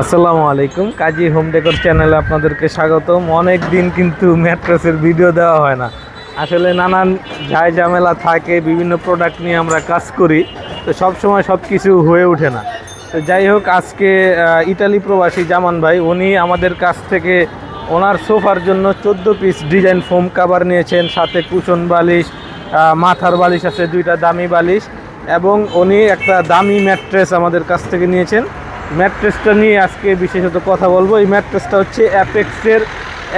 আসসালামু আলাইকুম। কাজী home decor চ্যানেলে আপনাদেরকে স্বাগতম। অনেক দিন কিন্তু ম্যাট্রেসের ভিডিও দেওয়া হয় না। আসলে নানান ঝাই ঝামেলা থাকে, বিভিন্ন প্রোডাক্ট নিয়ে আমরা কাজ করি। তো সব সময় সব কিছু হয়ে ওঠে না। তো যাই হোক, আজকে ইটালি প্রবাসী জামান ভাই, উনি আমাদের কাছ থেকে ওনার সোফার জন্য চোদ্দ পিস ডিজাইন ফোম কাভার নিয়েছেন। সাথে কুশন বালিশ মাথার বালিশ আছে, দুইটা দামি বালিশ। এবং উনি একটা দামি ম্যাট্রেস আমাদের কাছ থেকে নিয়েছেন। ম্যাট্রেসটা নিয়ে আজকে বিশেষত কথা বলব। এই ম্যাট্রেসটা হচ্ছে অ্যাপেক্সের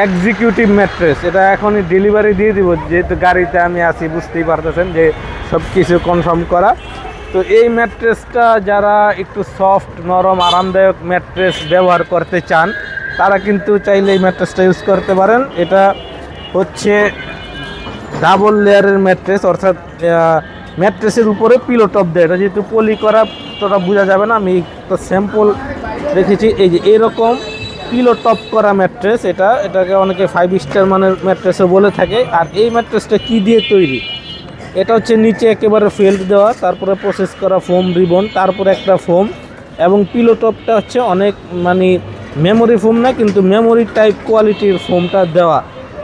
এক্সিকিউটিভ ম্যাট্রেস। এটা এখনই ডেলিভারি দিয়ে দিব। যেহেতু গাড়িতে আমি আছি, বুঝতেই পারতেছেন যে সব কিছু কনফার্ম করা। তো এই ম্যাট্রেসটা যারা একটু সফট নরম, আরামদায়ক ম্যাট্রেস ব্যবহার করতে চান, তারা কিন্তু চাইলে এই ম্যাট্রেসটা ইউজ করতে পারেন। এটা হচ্ছে ডাবল লেয়ারের ম্যাট্রেস, অর্থাৎ ম্যাট্রেসের উপরে পিলো টপ দেয় এটা যেহেতু পলি করা তোটা বোঝা যাবে না। আমি একটা স্যাম্পল রেখেছি। এই যে এরকম পিলো টপ করা ম্যাট্রেস, এটা, এটাকে অনেকে ফাইভ স্টার মানের ম্যাট্রেসও বলে থাকে। আর এই ম্যাট্রেসটা কি দিয়ে তৈরি? এটা হচ্ছে নিচে একেবারে ফেল্ট দেওয়া, তারপরে প্রসেস করা ফোম রিবন তারপরে একটা ফোম এবং পিলো টপটা হচ্ছে অনেক মানে মেমোরি ফোম না, কিন্তু মেমোরি টাইপ কোয়ালিটির ফোমটা দেওয়া।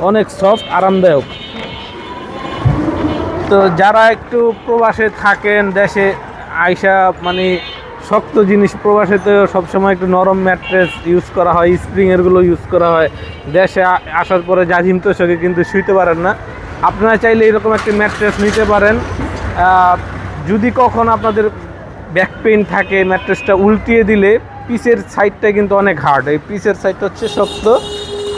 অনেক সফট আরামদায়ক। তো যারা একটু প্রবাসে থাকেন, দেশে আইসা মানে শক্ত জিনিস প্রবাসে তো সবসময় একটু নরম ম্যাট্রেস ইউজ করা হয় স্প্রিংয়েরগুলো ইউজ করা হয়। দেশে আসার পরে জাজিম তোষকে কিন্তু শুইতে পারেন না। আপনারা চাইলে এরকম একটি ম্যাট্রেস নিতে পারেন। যদি কখন আপনাদের ব্যাক পেইন থাকে, ম্যাট্রেসটা উল্টিয়ে দিলে পিসের সাইডটা কিন্তু অনেক হার্ড এই পিসের সাইডটা হচ্ছে শক্ত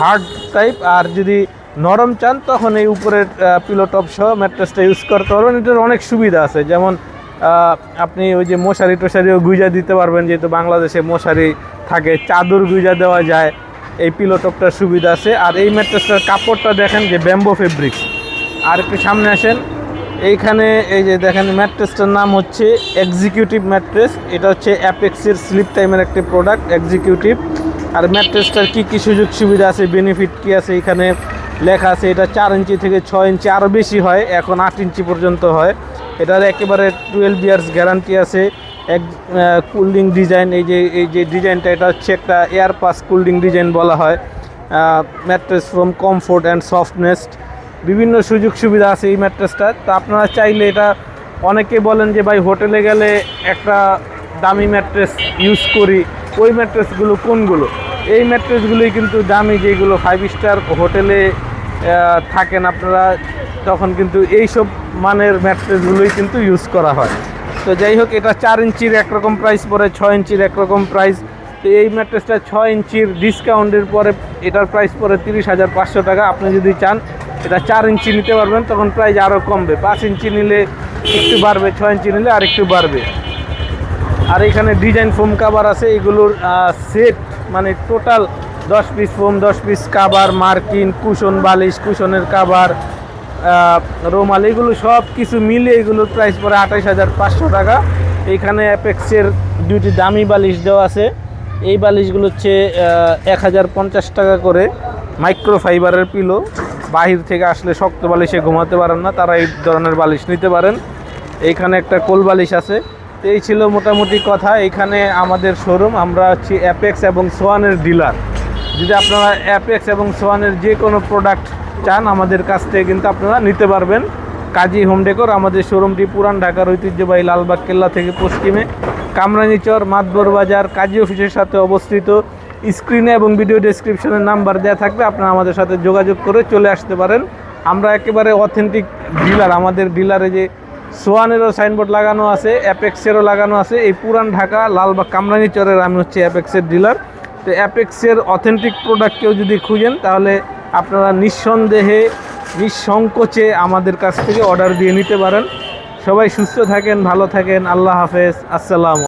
হার্ড টাইপ আর যদি নরম চান, তখন এই উপরের পিলো টপ সহ ম্যাট্রেসটা ইউজ করতে পারবেন। এটার অনেক সুবিধা আছে। যেমন আপনি ওই যে মশারি টশারিও গুইজা দিতে পারবেন, যেহেতু বাংলাদেশে মশারি থাকে, চাদর গুইজা দেওয়া যায়। এই পিলো টপটার সুবিধা আছে। আর এই ম্যাট্রেসটার কাপড়টা দেখেন যে ব্যাম্বো ফেব্রিক্স আর একটু সামনে আসেন। এইখানে এই যে দেখেন ম্যাট্রেসটার নাম হচ্ছে এক্সিকিউটিভ ম্যাট্রেস এটা হচ্ছে অ্যাপেক্সের স্লিপ টাইমের একটি প্রোডাক্ট এক্সিকিউটিভ আর ম্যাট্রেসটার কী কী সুযোগ সুবিধা আছে বেনিফিট কী আছে এখানে লেখা আছে, এটা চার ইঞ্চি থেকে ছয় ইঞ্চি আরও বেশি হয়, এখন আট ইঞ্চি পর্যন্ত হয়। এটার একেবারে টুয়েলভ ইয়ার্স গ্যারান্টি আছে। এক কুলিং ডিজাইন এই যে এই যে ডিজাইনটা এটা হচ্ছে একটা এয়ার পাস কুলিং ডিজাইন বলা হয়। Mattress from comfort and softness বিভিন্ন সুযোগ সুবিধা আছে এই ম্যাট্রেসটা তা আপনারা চাইলে এটা, অনেকে বলেন যে ভাই, হোটেলে গেলে একটা দামি ম্যাট্রেস ইউজ করি। ওই ম্যাট্রেসগুলো কোনগুলো? এই ম্যাট্রেসগুলোই কিন্তু দামি, যেগুলো ফাইভ স্টার হোটেলে থাকেন আপনারা, তখন কিন্তু এইসব মানের ম্যাট্রেসগুলোই কিন্তু ইউজ করা হয়। তো যাই হোক, এটা চার ইঞ্চির একরকম প্রাইস পড়ে ছয় ইঞ্চির একরকম প্রাইস তো এই ম্যাট্রেসটা ছয় ইঞ্চির ডিসকাউন্টের পরে, এটার প্রাইস পড়ে তিরিশ হাজার পাঁচশো টাকা। আপনি যদি চান, এটা চার ইঞ্চি নিতে পারবেন, তখন প্রাইস আরও কমবে। পাঁচ ইঞ্চি নিলে একটু বাড়বে, ছয় ইঞ্চি নিলে আর একটু বাড়বে। আর এখানে ডিজাইন ফোম কাভার আছে, এগুলোর সেট মানে টোটাল দশ পিস ফোম দশ পিস কাভার মার্কিন কুশন বালিশ কুশনের কাভার রোমাল, এগুলো সব কিছু মিলে এগুলোর প্রাইস পড়ে আঠাইশ হাজার পাঁচশো টাকা। এইখানে অ্যাপেক্সের দুটি দামি বালিশ দেওয়া আছে। এই বালিশগুলো হচ্ছে এক হাজার পঞ্চাশ টাকা করে। মাইক্রো ফাইবারের পিলো বাহির থেকে আসলে শক্ত বালিশে ঘুমাতে পারেন না, তারা এই ধরনের বালিশ নিতে পারেন। এইখানে একটা কোল বালিশ আছে। এই ছিল মোটামুটি কথা। এখানে আমাদের শোরুম আমরা হচ্ছি অ্যাপেক্স এবং সোয়ানের ডিলার যদি আপনারা অ্যাপেক্স এবং সোয়ানের যে কোনো প্রোডাক্ট চান, আমাদের কাছ থেকে কিন্তু আপনারা নিতে পারবেন। কাজী হোম ডেকর আমাদের শোরুমটি পুরান ঢাকার ঐতিহ্যবাহী লালবাগ কেল্লা থেকে পশ্চিমে। কামরানিচর, মাতবর বাজার, কাজী অফিসের সাথে অবস্থিত। স্ক্রিনে এবং ভিডিও ডেসক্রিপশনের নাম্বার দেওয়া থাকবে, আপনারা আমাদের সাথে যোগাযোগ করে চলে আসতে পারেন। আমরা একেবারে অথেন্টিক ডিলার আমাদের ডিলারে যে সোয়ানেরও সাইনবোর্ড লাগানো আছে অ্যাপেক্সেরও লাগানো আছে, এই পুরান ঢাকা, লালবাগ কামরানি চরের আমি হচ্ছে অ্যাপেক্সের ডিলার তো অ্যাপেক্সের অথেন্টিক প্রোডাক্ট কেউ যদি খুঁজেন, তাহলে আপনারা নিঃসন্দেহে, নিঃসংকোচে আমাদের কাছ থেকে অর্ডার দিয়ে নিতে পারেন। সবাই সুস্থ থাকেন, ভালো থাকেন, আল্লাহ হাফেজ, আসসালাম